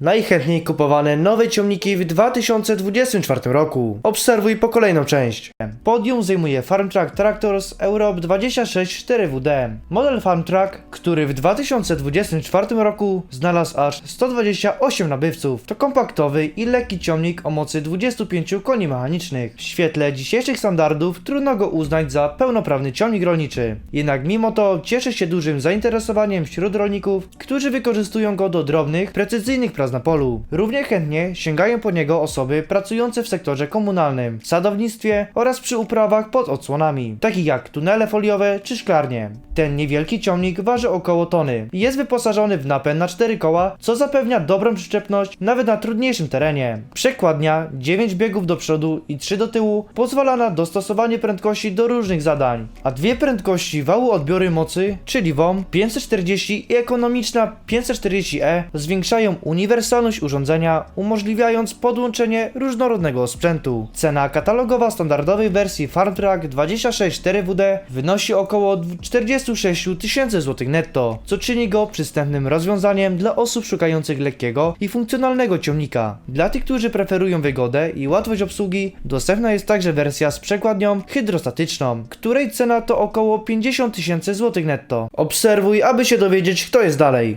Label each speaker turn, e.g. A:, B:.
A: Najchętniej kupowane nowe ciągniki w 2024 roku. Obserwuj po kolejną część. Podium zajmuje Farmtrack Tractors Europe 26 4WD. Model Farmtrack, który w 2024 roku znalazł aż 128 nabywców. To kompaktowy i lekki ciągnik o mocy 25 koni mechanicznych. W świetle dzisiejszych standardów trudno go uznać za pełnoprawny ciągnik rolniczy. Jednak mimo to cieszy się dużym zainteresowaniem wśród rolników, którzy wykorzystują go do drobnych, precyzyjnych prac na polu. Równie chętnie sięgają po niego osoby pracujące w sektorze komunalnym, sadownictwie oraz przy uprawach pod odsłonami, takich jak tunele foliowe czy szklarnie. Ten niewielki ciągnik waży około tony i jest wyposażony w napęd na 4 koła, co zapewnia dobrą przyczepność nawet na trudniejszym terenie. Przekładnia, 9 biegów do przodu i 3 do tyłu pozwala na dostosowanie prędkości do różnych zadań, a dwie prędkości wału odbiory mocy, czyli WOM 540 i ekonomiczna 540E zwiększają uniwersalność urządzenia, umożliwiając podłączenie różnorodnego sprzętu. Cena katalogowa standardowej wersji FarmTrack 26 4WD wynosi około 46 tysięcy złotych netto, co czyni go przystępnym rozwiązaniem dla osób szukających lekkiego i funkcjonalnego ciągnika. Dla tych, którzy preferują wygodę i łatwość obsługi, dostępna jest także wersja z przekładnią hydrostatyczną, której cena to około 50 tysięcy złotych netto. Obserwuj, aby się dowiedzieć, kto jest dalej.